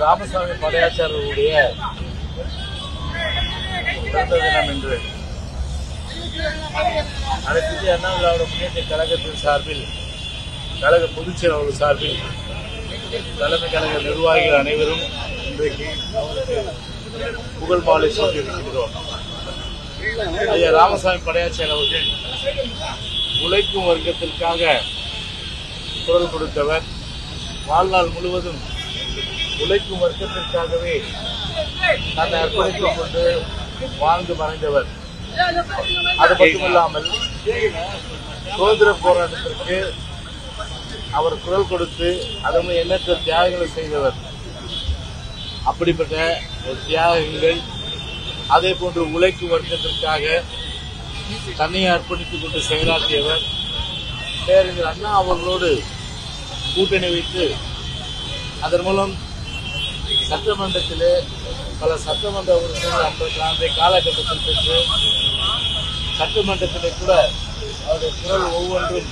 ராமசாமி படையாச்சாரருடைய பிறந்த தினம் என்று அனைத்து இந்திய அண்ணா திராவிட முன்னேற்ற கழகத்தின் சார்பில் கழக பொதுச் செயலாளர் சார்பில் தலைமை கழக நிர்வாகிகள் அனைவரும் இன்றைக்கு அவருக்கு புகழ் மாலை சூட்டியிருக்கின்றோம். ஐயா ராமசாமி படையாச்சார் அவர்கள் உழைக்கும் வர்க்கத்திற்காக குரல் கொடுத்தவர். வாழ்நாள் முழுவதும் உழைக்கும் வர்க்கத்திற்காகவே தன்னை அர்ப்பணித்துக் கொண்டு வாழ்ந்து மறைந்தவர். அது மட்டுமில்லாமல் சுதந்திர போராட்டத்திற்கு அவர் குரல் கொடுத்து அதுவும் எண்ணற்ற தியாகங்களை செய்தவர். அப்படிப்பட்ட ஒரு தியாகங்கள் அதே போன்று உழைக்கும் வர்க்கத்திற்காக தன்னை அர்ப்பணித்துக் கொண்டு செயலாற்றியவர். பேரறிஞர் அண்ணா அவர்களோடு கூட்டணி வைத்து அதன் மூலம் சட்டமன்றத்திலே பல சட்டமன்ற உறுப்பினர்கள் அன்றைக்கு அன்றைய காலகட்டத்தில் பெற்று சட்டமன்றத்திலே கூட அவருடைய குரல் ஒவ்வொன்றும்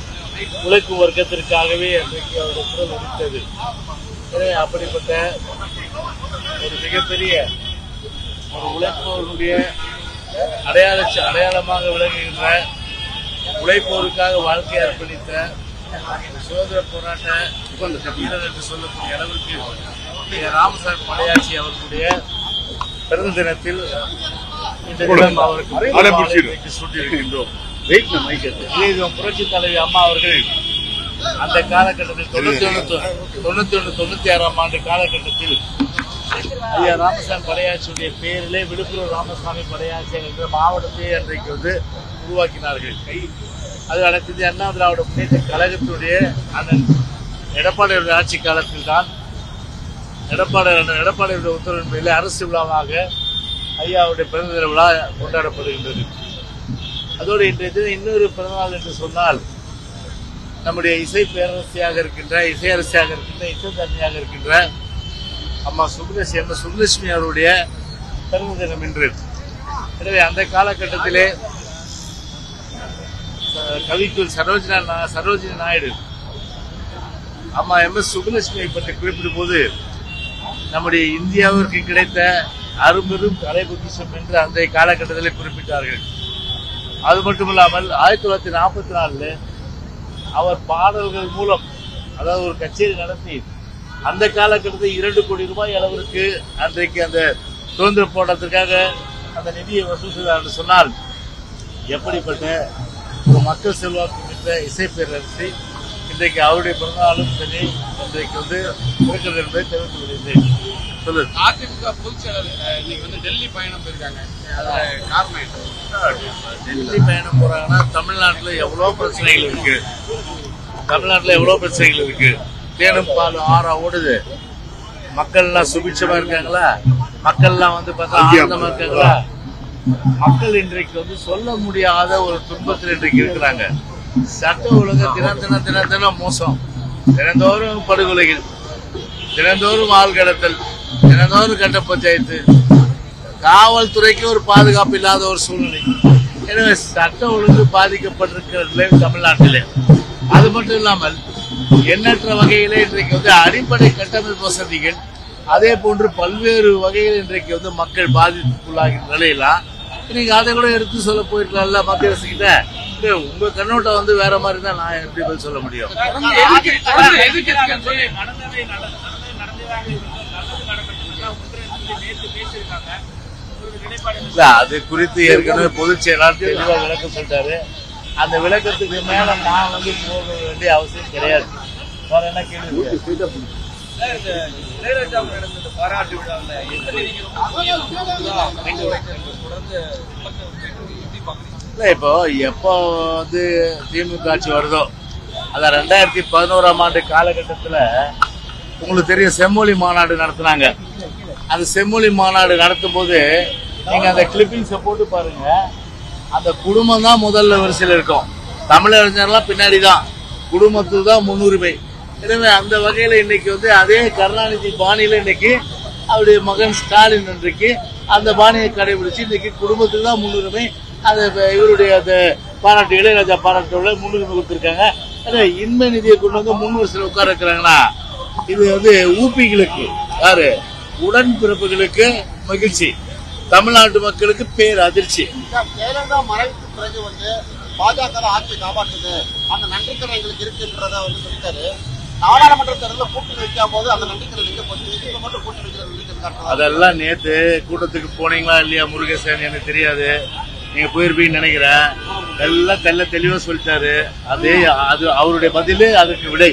உழைக்கும் வர்க்கத்திற்காகவே அன்றைக்கு அவருடைய குரல் ஒலித்தது. எனவே அப்படிப்பட்ட ஒரு மிகப்பெரிய ஒரு உழைப்பவர்களுடைய அடையாள அடையாளமாக விளங்குகின்ற உழைப்போருக்காக வாழ்க்கையை அர்ப்பணித்த சுதந்திர போராட்ட வீரர் என்று சொல்லக்கூடிய அளவிற்கு ராமசாமி படையாச்சி அவர்களுடைய பிறந்த தினத்தில் இந்த தினம் அவருக்கு அதை முடிச்சிடு. இன்றைக்கு சூட்டியிருக்கின்றோம் இதே புரட்சி தலைவி அம்மா அவர்கள் அந்த காலகட்டத்தில் தொண்ணூத்தி ஒண்ணு தொண்ணூத்தி ஒண்ணு தொண்ணூத்தி ஆறாம் ஆண்டு காலகட்டத்தில் ஐயா ராமசாமி படையாச்சியுடைய பெயரிலே விழுப்புரம் ராமசாமி படையாச்சி என்ற மாவட்டத்தை அன்றைக்கு வந்து உருவாக்கினார்கள். அது அனைத்து அண்ணா திராவிட முன்னேற்ற கழகத்தினுடைய அண்ணன் எடப்பாடியுடைய ஆட்சி காலத்தில் தான் எடப்பாடி எடப்பாடியுடைய உத்தரவின் மேலே அரசு விழாவாக ஐயாவுடைய பிறந்த தின விழா கொண்டாடப்படுகின்றது. அதோடு இன்றைய தினம் இன்னொரு பிறந்தநாள் என்று சொன்னால் நம்முடைய இசை பேரரசியாக இருக்கின்ற இசையரசியாக இருக்கின்ற இசை தன்மையாக இருக்கின்ற அம்மா சுப்புலட்சுமி அம்மா சுப்புலட்சுமி அவருடைய பிறந்த தினம் என்று எனவே அந்த காலகட்டத்திலே கவிக்குள் சரோஜினா சரோஜினி நாயுடு அம்மா எம். எஸ். சுப்புலட்சுமியை பற்றி குறிப்பிடும் போது நம்முடைய இந்தியாவிற்கு கிடைத்த அரும்பெரும் கலை பொக்கிஷம் என்று அந்த காலகட்டத்தில் குறிப்பிட்டார்கள். அது மட்டுமில்லாமல் ஆயிரத்தி தொள்ளாயிரத்தி நாற்பத்தி நாலில் அவர் பாடல்கள் மூலம் அதாவது ஒரு கச்சேரி நடத்தி அந்த காலகட்டத்தில் இரண்டு கோடி ரூபாய் அளவிற்கு அன்றைக்கு அந்த சுதந்திர போராட்டத்திற்காக அந்த நிதியை வசூல் செய்தார் என்று சொன்னால் எப்படிப்பட்ட ஒரு மக்கள் செல்வாக்கு மிக்க இசை பேரரசி இன்றைக்கு அவருடைய பிறந்தநாளும் சரி இன்றைக்கு வந்து இருக்கிறது என்பதை தெரிவித்து வருகிறேன் சொல்லு அதிமுக பொதுச் செயலர் இன்னைக்கு வந்து டெல்லி பயணம் போயிருக்காங்க? டெல்லி பயணம் போறாங்கன்னா தமிழ்நாட்டுல எவ்வளவு பிரச்சனைகள் இருக்கு? தமிழ்நாட்டுல எவ்வளவு பிரச்சனைகள் இருக்கு? தேனும் பால் ஆறா ஓடுது. மக்கள்லாம் சுபிட்சமா இருக்காங்களா? மக்கள்லாம் வந்து பார்த்தா ஆனந்தமா இருக்காங்களா? மக்கள் இன்றைக்கு வந்து சொல்ல முடியாத ஒரு துன்பத்தில் இன்றைக்கு இருக்கிறாங்க. சட்ட ஒழுங்கு தினம் தினம் தினம் தினம் மோசம். தினந்தோறும் படுகொலைகள் தினந்தோறும் ஆள் கடத்தல் தினந்தோறும் கட்ட பஞ்சாயத்து. காவல்துறைக்கு ஒரு பாதுகாப்பு இல்லாத ஒரு சூழ்நிலை. எனவே சட்ட ஒழுங்கு பாதிக்கப்பட்டிருக்கிறது தமிழ்நாட்டிலே. அது மட்டும் இல்லாமல் எண்ணற்ற வகையிலே இன்றைக்கு வந்து அடிப்படை கட்டமைப்பு வசதிகள் அதே போன்று பல்வேறு வகையில் இன்றைக்கு வந்து மக்கள் பாதிப்புக்குள்ளாகிற நிலையெல்லாம் இன்னைக்கு அதை கூட எடுத்து சொல்ல போயிருக்கலாம்ல மத்திய அரசு கிட்ட உங்க கண்ணோட்டம் வந்து வேற மாதிரி தான் நான் எப்படி பதில் சொல்ல முடியும்? அது குறித்து ஏற்கனவே பொதுச் செயலாளர் தெளிவா விளக்கம் சொல்லிட்டாரு. அந்த விளக்கத்துக்கு மேல நான் வந்து போக வேண்டிய அவசியம் கிடையாது. வேற என்ன கேள்வி நடந்த பாராட்டு விழாவில் எத்தனை. தொடர்ந்து இல்லை இப்போ எப்போ வந்து திமுக ஆட்சி வருதோ அதான் ரெண்டாயிரத்தி பதினோராம் ஆண்டு காலகட்டத்தில் உங்களுக்கு தெரியும் செம்மொழி மாநாடு நடத்துனாங்க. அந்த செம்மொழி மாநாடு நடத்தும் போது நீங்கள் அந்த கிளிப்பிங்ஸை போட்டு பாருங்க. அந்த குடும்பம் தான் முதல்ல வரிசையில் இருக்கும். தமிழறிஞர்லாம் பின்னாடி தான். குடும்பத்துக்கு தான் முன்னுரிமை. எனவே அந்த வகையில் இன்னைக்கு வந்து அதே கருணாநிதி பாணியில் இன்னைக்கு அவருடைய மகன் ஸ்டாலின் இன்றைக்கு அந்த பாணியை கடைபிடிச்சு இன்னைக்கு குடும்பத்துக்கு தான் முன்னுரிமை. இப்ப இவருடைய அந்த பாராட்டு இளையராஜா பாராட்டோட முன்னுரிமை கொடுத்துருக்காங்க. எனவே இன்மை நிதியை கொண்டு வந்து முன் வரிசையில் உட்கார இருக்கிறாங்கன்னா இது வந்து ஊப்பிகளுக்கு யாரு? உடன்பிறப்புகளுக்கு மகிழ்ச்சி. தமிழ்நாட்டு மக்களுக்கு பேர் அதிர்ச்சி. ஜெயலலிதா மறைவுக்கு பிறகு வந்து பாஜக ஆட்சி காப்பாற்றுது. அந்த நன்றிக்கடன் எங்களுக்கு இருக்குன்றத வந்து சொல்லிட்டாரு. நாடாளுமன்ற தேர்தலில் கூட்டணி வைக்கும் போது அந்த நன்றிக்கடன் எங்க போச்சு? மட்டும் கூட்டணி வைக்கிறது? அதெல்லாம் நேத்து கூட்டத்துக்கு போனீங்களா இல்லையா முருகேசன்? எனக்கு தெரியாது. நீங்க போயிருப்பீங்கன்னு நினைக்கிறேன். எல்லாம் தெல்ல தெளிவா சொல்லிட்டாரு. அதே அது அவருடைய பதிலு அதுக்கு விடை.